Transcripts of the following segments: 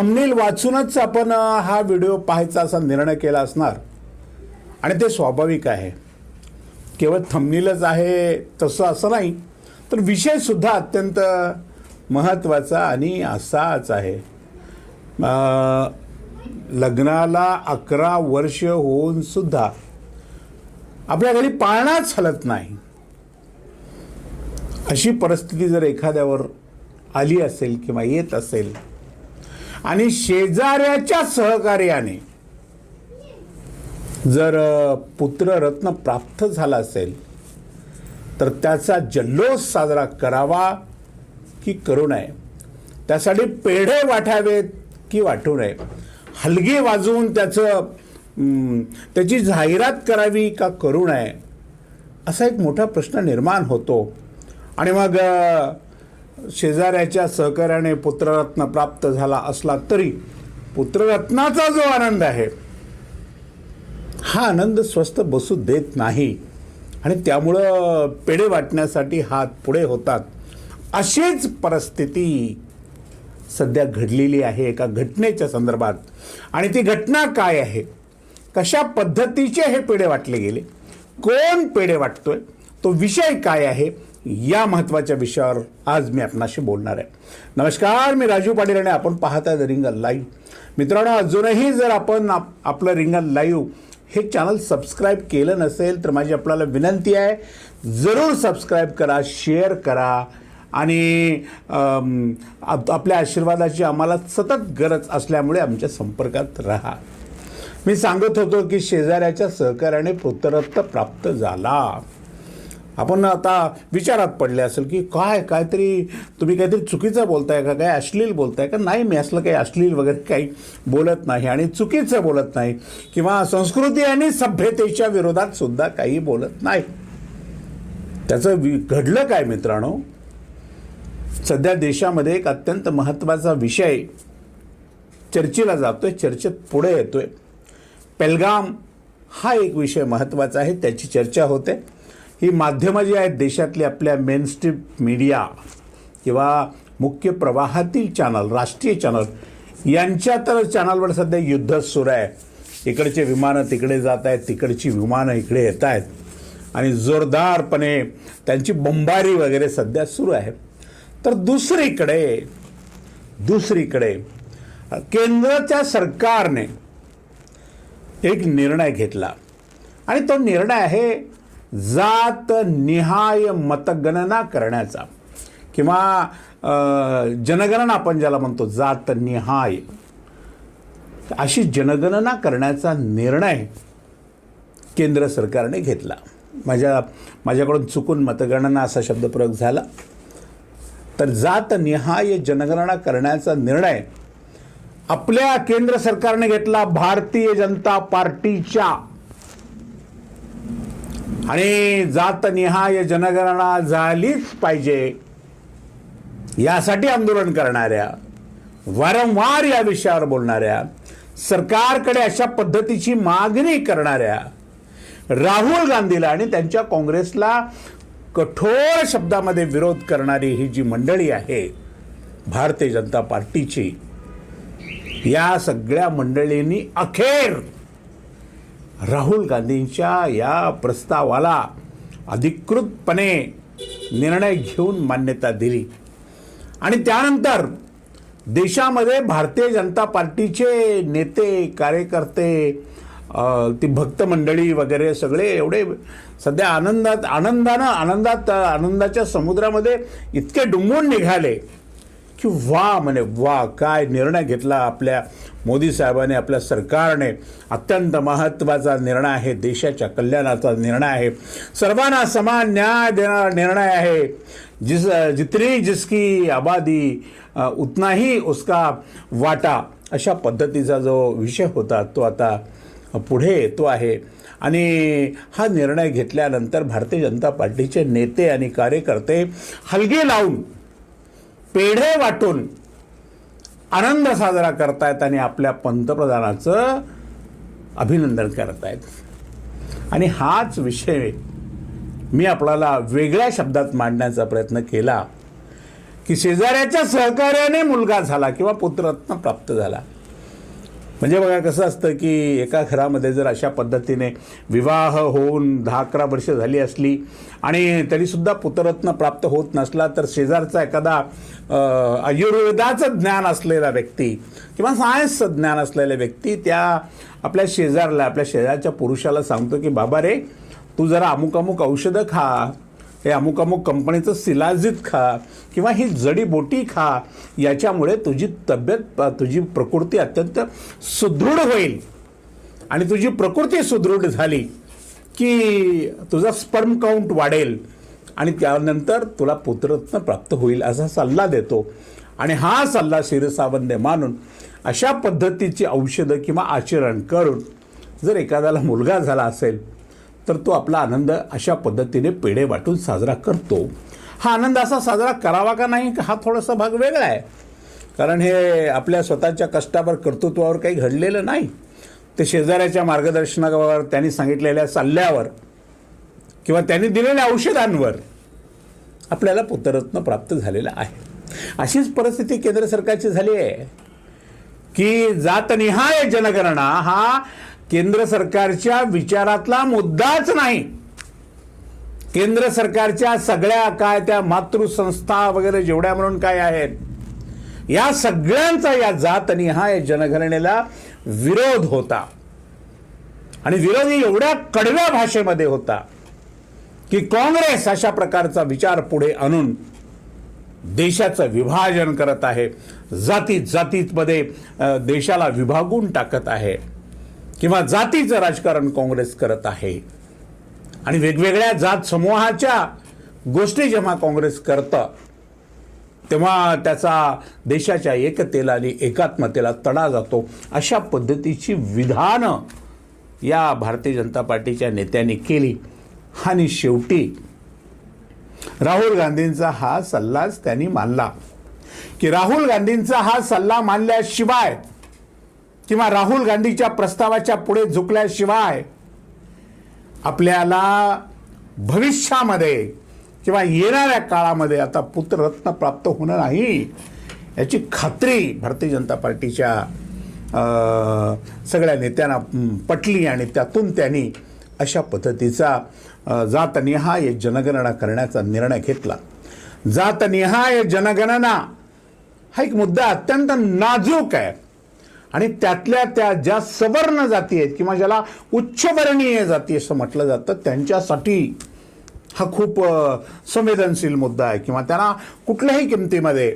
Thumbnail वाचूनच आपण हा व्हिडिओ पाहायचा असा निर्णय केला असणार. आणि ते स्वाभाविक आहे. केवळ थंबनेलच आहे तसं असं नाही तर विषयसुद्धा अत्यंत महत्त्वाचा आणि असाच आहे. लग्नाला अकरा वर्ष होऊन सुद्धा आपल्या घरी पाळणाच हलत नाही. अशी परिस्थिती जर एखाद्यावर आली असेल किंवा येत असेल आणि शेजाऱ्याच्या सहकार्याने जर पुत्ररत्न प्राप्त झाला असेल तर त्याचा जल्लोष साजरा करावा की करू नये. त्यासाठी पेढे वाटावेत की वाटू नये. हलगी वाजवून त्याचं त्याची जाहिरात करावी का करू नये? असा एक मोठा प्रश्न निर्माण होतो. आणि मग शेजाऱ्याच्या सहकार्याने पुत्ररत्न प्राप्त झाला असला तरी पुत्ररत्नाचा जो आनंद आहे हा आनंद स्वस्त बसू देत नाही. आणि त्यामुळं पेढे वाटण्यासाठी हात पुढे होतात. अशीच परिस्थिती सध्या घडलेली आहे एका घटनेच्या संदर्भात. आणि ती घटना काय आहे? कशा पद्धतीचे हे पेढे वाटले गेले? कोण पेढे वाटतोय? तो विषय काय आहे? या महत्त्वाच्या विषयावर आज मी आपणाशी बोलणार आहे. नमस्कार मी राजू पाटील आणि आपण पाहत आहे रिंगल लाईव्ह मित्रांनो अजूनही जर आपण आप- आपलं रिंगल लाईव्ह हे चॅनल सबस्क्राईब केलं नसेल तर माझी आपल्याला विनंती आहे जरूर सबस्क्राईब करा शेअर करा आणि आपल्या आशीर्वादाची आम्हाला सतत गरज असल्यामुळे आमच्या संपर्कात राहा. मी सांगत होतो की शेजाऱ्याच्या सहकार्याने पुत्ररत्न प्राप्त झाला. आपण आता विचारात पडले असेल की काय काहीतरी तुम्ही काहीतरी चुकीचं बोलताय का? काय अश्लील बोलताय का? नाही मी असलं काही अश्लील वगैरे काही बोलत नाही आणि चुकीचं बोलत नाही. किंवा संस्कृती आणि सभ्यतेच्या विरोधात सुद्धा काही बोलत नाही. त्याचं वि घडलं काय मित्रांनो? सध्या देशामध्ये एक अत्यंत महत्त्वाचा विषय चर्चेला जातोय चर्चेत पुढे येतोय. पेलगाम हा एक विषय महत्त्वाचा आहे त्याची चर्चा होते. ही माध्यमं जी आहेत देशातली आपल्या मेनस्ट्रीम मीडिया किंवा मुख्य प्रवाहातील चॅनल राष्ट्रीय चॅनल यांच्या तर चॅनलवर सध्या युद्ध सुरू आहे. इकडचे विमानं तिकडे जात आहेत तिकडची विमानं इकडे येत आहेत. आणि जोरदारपणे त्यांची बंबारी वगैरे सध्या सुरू आहे. तर दुसरीकडे दुसरीकडे केंद्राच्या सरकारने एक निर्णय घेतला. आणि तो निर्णय आहे जात निहाय मतगणना करण्याचा. किंवा जनगणना आपण ज्याला म्हणतो जात निहाय. अशी जनगणना करण्याचा निर्णय केंद्र सरकारने घेतला. माझ्या माझ्याकडून चुकून मतगणना असा शब्दप्रयोग झाला. तर जात निहाय जनगणना करण्याचा निर्णय आपल्या केंद्र सरकारने घेतला. भारतीय जनता पार्टीच्या. आणि जातनिहाय जनगणना झालीच पाहिजे. यासाठी आंदोलन करणाऱ्या वारंवार या विषयावर बोलणाऱ्या सरकारकडे अशा पद्धतीची मागणी करणाऱ्या राहुल गांधीला आणि त्यांच्या काँग्रेसला कठोर शब्दामध्ये विरोध करणारी ही जी मंडळी आहे भारतीय जनता पार्टीची या सगळ्या मंडळींनी अखेर राहुल गांधींच्या या प्रस्तावाला अधिकृतपणे निर्णय घेऊन मान्यता दिली. आणि त्यानंतर देशामध्ये भारतीय जनता पार्टीचे नेते कार्यकर्ते ती भक्त मंडळी वगैरे सगळे एवढे सध्या आनंदात आनंदानं आनंदात आनंदाच्या समुद्रामध्ये इतके डुंबून निघाले. की वा म्हणे वा काय निर्णय घेतला आपल्या मोदी साहेबांनी आपल्या सरकारने? अत्यंत महत्त्वाचा निर्णय आहे. देशाच्या कल्याणाचा निर्णय आहे. सर्वांना समान न्याय देणारा निर्णय आहे. जिस जितनी जिसकी आबादी उतनाही उतना ही उसका वाटा अशा पद्धतीचा जो विषय होता तो आता पुढे येतो आहे. आणि हा निर्णय घेतल्यानंतर भारतीय जनता पार्टीचे नेते आणि कार्यकर्ते हलगे लावून पेढे वाटून आनंद साजरा करतायत आणि आपल्या पंतप्रधानाचं अभिनंदन करतायत. आणि हाच विषय मी आपल्याला वेगळ्या शब्दात मांडण्याचा प्रयत्न केला की शेजाऱ्याच्या सहकार्याने मुलगा झाला किंवा पुत्ररत्न प्राप्त झाला. म्हणजे बघा कसं असतं की एका घरामध्ये जर अशा पद्धतीने विवाह होऊन दहा अकरा वर्ष झाली असली आणि तरीसुद्धा पुत्ररत्न प्राप्त होत नसला तर शेजारचा एखादा आयुर्वेदाचं ज्ञान असलेला व्यक्ती किंवा सायन्सचं ज्ञान असलेल्या व्यक्ती त्या आपल्या शेजारला आपल्या शेजारच्या पुरुषाला सांगतो की बाबा रे तू जरा अमुक अमुक औषधं खा हे अमुक अमुक कंपनीचं सिलाजित खा किंवा ही जडीबोटी खा याच्यामुळे तुझी तब्येत तुझी प्रकृती अत्यंत सुदृढ होईल. आणि तुझी प्रकृती सुदृढ झाली की तुझा स्पर्म काउंट वाढेल आणि त्यानंतर तुला पुत्ररत्न प्राप्त होईल असा सल्ला देतो. आणि हा सल्ला शिरसावंदे मानून अशा पद्धतीची औषधं किंवा आचरण करून जर एखाद्याला मुलगा झाला असेल तर तो आपला आनंद अशा पद्धतीने पेढे वाटून साजरा करतो. हा आनंद असा साजरा करावा का नाही हा थोडासा भाग वेगळा आहे. कारण हे आपल्या स्वतःच्या कष्टावर कर्तृत्वावर काही घडलेलं नाही. ते शेजाऱ्याच्या मार्गदर्शनावर त्यांनी सांगितलेल्या सल्ल्यावर किंवा त्यांनी दिलेल्या औषधांवर आपल्याला पुत्ररत्न प्राप्त झालेलं आहे. अशीच परिस्थिती केंद्र सरकारची झाली आहे. की जातनिहाय जनगणना हा केंद्र सरकारच्या विचारातला मुद्दाच नाही. केंद्र सरकारच्या सगळ्या काय त्या मातृसंस्था वगैरे जेवढ्या म्हणून काय आहेत या सगळ्यांचा या जात आणि हा या जनगणनेला विरोध होता. आणि विरोध एवढ्या कडव्या भाषेमध्ये होता की काँग्रेस अशा प्रकारचा विचार पुढे आणून देशाचं विभाजन करत आहे. जाती जातीमध्ये देशाला विभागून टाकत आहे. किंवा जातीचं राजकारण काँग्रेस करत आहे. आणि वेगवेगळ्या जात समूहाच्या गोष्टी जेव्हा काँग्रेस करतं तेव्हा त्याचा देशाच्या एकतेला आणि एकात्मतेला तडा जातो. अशा पद्धतीची विधानं या भारतीय जनता पार्टीच्या नेत्यांनी केली. आणि शेवटी राहुल गांधींचा हा सल्लाच त्यांनी मानला. की राहुल गांधींचा हा सल्ला मानल्याशिवाय किंवा राहुल गांधीच्या प्रस्तावाच्या पुढे झुकल्याशिवाय आपल्याला भविष्यामध्ये किंवा येणाऱ्या काळामध्ये आता पुत्ररत्न प्राप्त होणं नाही याची खात्री भारतीय जनता पार्टीच्या सगळ्या नेत्यांना पटली आणि त्यातून त्यांनी अशा पद्धतीचा जातनिहाय जनगणना करण्याचा निर्णय घेतला. जातनिहाय जनगणना हा एक मुद्दा अत्यंत नाजूक आहे. आणि त्यातल्या त्या ज्या सवर्ण जाती आहेत किंवा ज्याला उच्चवर्णीय जाती असं म्हटलं जातं त्यांच्यासाठी हा खूप संवेदनशील मुद्दा आहे. किंवा त्यांना कुठल्याही किमतीमध्ये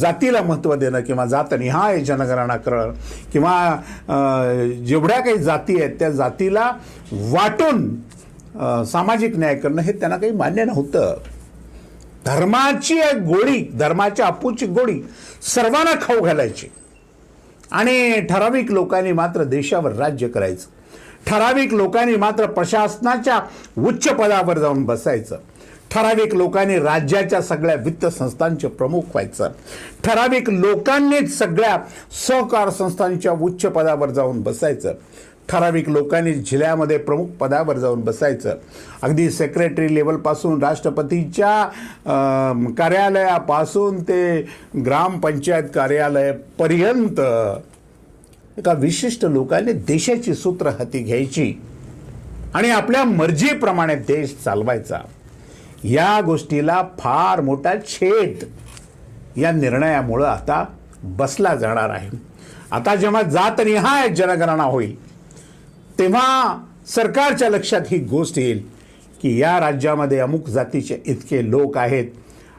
जातीला महत्त्व देणं किंवा जातनिहाय जनगणना करणं. किंवा जेवढ्या काही जाती आहेत त्या जातीला वाटून सामाजिक न्याय करणं हे त्यांना काही मान्य नव्हतं. धर्माची एक गोळी धर्माच्या अपूची गोळी सर्वांना खाऊ घालायची. आणि ठराविक लोकांनी मात्र देशावर राज्य करायचं. ठराविक लोकांनी मात्र प्रशासनाच्या उच्च पदावर जाऊन बसायचं. ठराविक लोकांनी राज्याच्या सगळ्या वित्त संस्थांचे प्रमुख व्हायचं. ठराविक लोकांनीच सगळ्या सहकार संस्थांच्या उच्च पदावर जाऊन बसायचं. ठराविक लोकांनी जिल्ह्यामध्ये प्रमुख पदावर जाऊन बसायचं. अगदी सेक्रेटरी लेवलपासून राष्ट्रपतीच्या कार्यालयापासून ते ग्रामपंचायत कार्यालयापर्यंत एका विशिष्ट लोकांनी देशाची सूत्र हाती घ्यायची आणि आपल्या मर्जीप्रमाणे देश चालवायचा. या गोष्टीला फार मोठा छेद या निर्णयामुळं आता बसला जाणार आहे. आता जेव्हा जातनिहाय जनगणना होईल तेव्हा सरकारच्या लक्षात ही गोष्ट येईल की या राज्यामध्ये अमुक जातीचे इतके लोक आहेत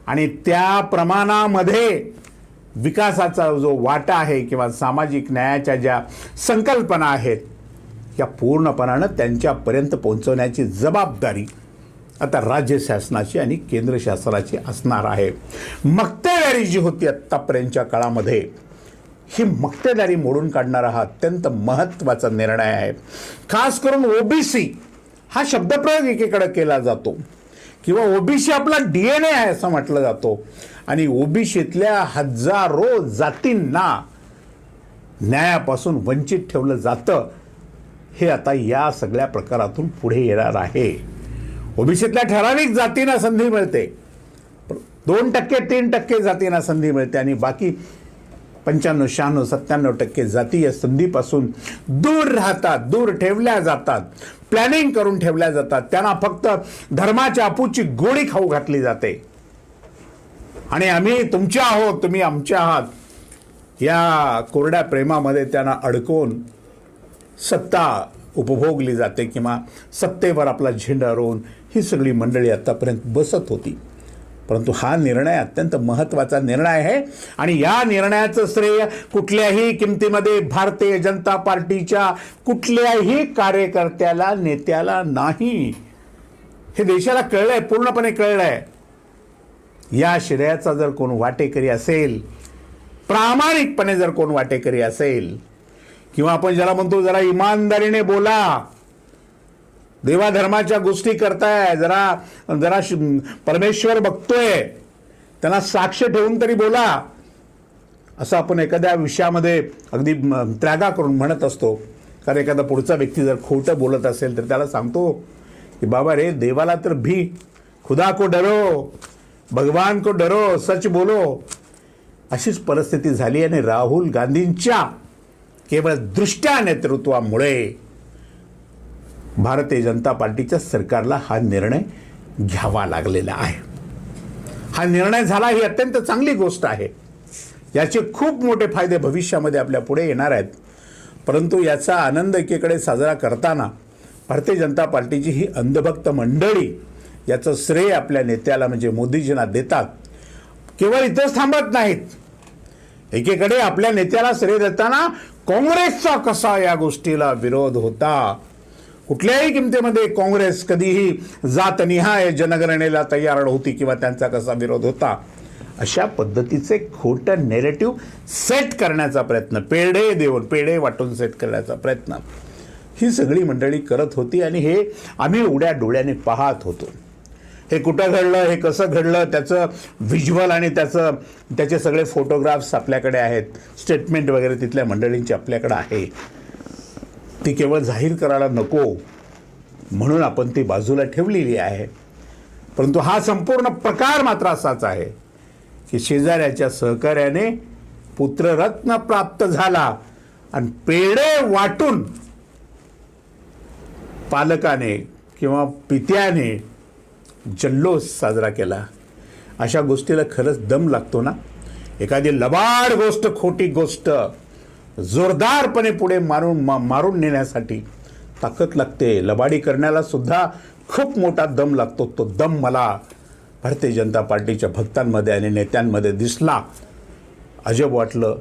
आणि त्या प्रमाणामध्ये विकासाचा जो वाटा आहे किंवा सामाजिक न्यायाच्या ज्या संकल्पना आहेत या पूर्णपणानं त्यांच्यापर्यंत पोहोचवण्याची जबाबदारी आता राज्य शासनाची आणि केंद्र शासनाची असणार आहे. मक्तेदारी जी होती आत्तापर्यंतच्या काळामध्ये ही मक्तेदारी मोडून काढणारा हा अत्यंत महत्त्वाचा निर्णय आहे. खास करून ओबीसी हा शब्दप्रयोग एकीकडे केला जातो. किंवा ओबीसी आपला डी एन ए आहे असं म्हटलं जातो. आणि ओबीसीतल्या हजारो जातींना न्यायापासून वंचित ठेवलं जातं हे आता या सगळ्या प्रकारातून पुढे येणार आहे. ओबीसीतल्या ठराविक जातींना संधी मिळते. दोन टक्के तीन टक्के जातींना संधी मिळते आणि बाकी पंच्याण्णव शहाण्णव सत्त्याण्णव टक्के जातीय संधीपासून दूर राहतात दूर ठेवल्या जातात. प्लॅनिंग करून ठेवल्या जातात. त्यांना फक्त धर्माच्या अपूची गोळी खाऊ घातली जाते. आणि आम्ही तुमच्या आहोत तुम्ही आमच्या आहात. या कोरड्या प्रेमामध्ये त्यांना अडकवून सत्ता उपभोगली जाते किंवा सत्तेवर आपला झेंडा रोवून ही सगळी मंडळी आतापर्यंत बसत होती. परंतु हा निर्णय अत्यंत महत्त्वाचा निर्णय आहे. आणि या निर्णयाचं श्रेय कुठल्याही किमतीमध्ये भारतीय जनता पार्टीच्या कुठल्याही कार्यकर्त्याला नेत्याला नाही. हे देशाला कळलं आहे पूर्णपणे कळलं आहे या श्रेयाचा जर कोण वाटेकरी असेल प्रामाणिकपणे जर कोण वाटेकरी असेल किंवा आपण ज्याला म्हणतो जरा इमानदारीने बोला देवाधर्माच्या गोष्टी करताय जरा जरा श- परमेश्वर बघतोय. त्यांना साक्ष ठेवून तरी बोला. असं आपण एखाद्या विषयामध्ये अगदी म, त्रागा करून म्हणत असतो. कारण एखादा पुढचा व्यक्ती जर खोटं बोलत असेल तर त्याला सांगतो की बाबा रे देवाला तर भी. खुदा को डरो. भगवान को डरो. सच बोलो. अशीच परिस्थिती झाली आणि राहुल गांधींच्या केवळ दृष्ट्या नेतृत्वामुळे भारतीय जनता पार्टीच्या सरकारला हा निर्णय घ्यावा लागलेला आहे. हा निर्णय झाला ही अत्यंत चांगली गोष्ट आहे. याचे खूप मोठे फायदे भविष्यामध्ये आपल्या पुढे येणार आहेत. परंतु याचा आनंद एकीकडे साजरा करताना भारतीय जनता पार्टीची ही अंधभक्त मंडळी याचं श्रेय आपल्या नेत्याला म्हणजे मोदीजींना देतात. केवळ इथंच थांबत नाहीत. एकीकडे आपल्या नेत्याला श्रेय देताना काँग्रेसचा कसा या गोष्टीला विरोध होता? कुठल्याही किमतीमध्ये काँग्रेस कधीही जातनिहाय जनगणनेला तयार नव्हती किंवा त्यांचा कसा विरोध होता अशा पद्धतीचे खोटं नेरेटिव्ह सेट करण्याचा प्रयत्न पेढे देऊन पेढे वाटून सेट करण्याचा प्रयत्न ही सगळी मंडळी करत होती आणि हे आम्ही उड्या डोळ्याने पाहत होतो. हे कुठं घडलं हे कसं घडलं त्याचं व्हिज्युअल आणि त्याचं त्याचे सगळे फोटोग्राफ्स आपल्याकडे आहेत स्टेटमेंट वगैरे तिथल्या मंडळींची आपल्याकडे आहे. ती केवळ जाहीर करायला नको म्हणून आपण ती बाजूला ठेवलेली आहे. परंतु हा संपूर्ण प्रकार मात्र असाच आहे की शेजाऱ्याच्या सहकार्याने पुत्ररत्न प्राप्त झाला आणि पेढे वाटून पालकाने किंवा पित्याने जल्लोष साजरा केला. अशा गोष्टीला खरंच दम लागतो ना? एखादी लबाड गोष्ट खोटी गोष्ट जोरदारपणे पुढे मारून मा- मारून नेण्यासाठी ताकद लागते. लबाडी करण्याला सुद्धा खूप मोठा दम लागतो. तो दम मला भारतीय जनता पार्टीच्या भक्तांमध्ये आणि नेत्यांमध्ये दिसला. अजब वाटलं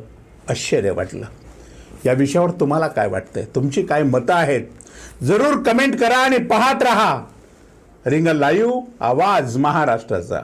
आश्चर्य वाटलं. या विषयावर तुम्हाला काय वाटतंय? तुमची काय मतं आहेत? जरूर कमेंट करा आणि पाहत रहा. रिंग लाईव्ह आवाज महाराष्ट्राचा.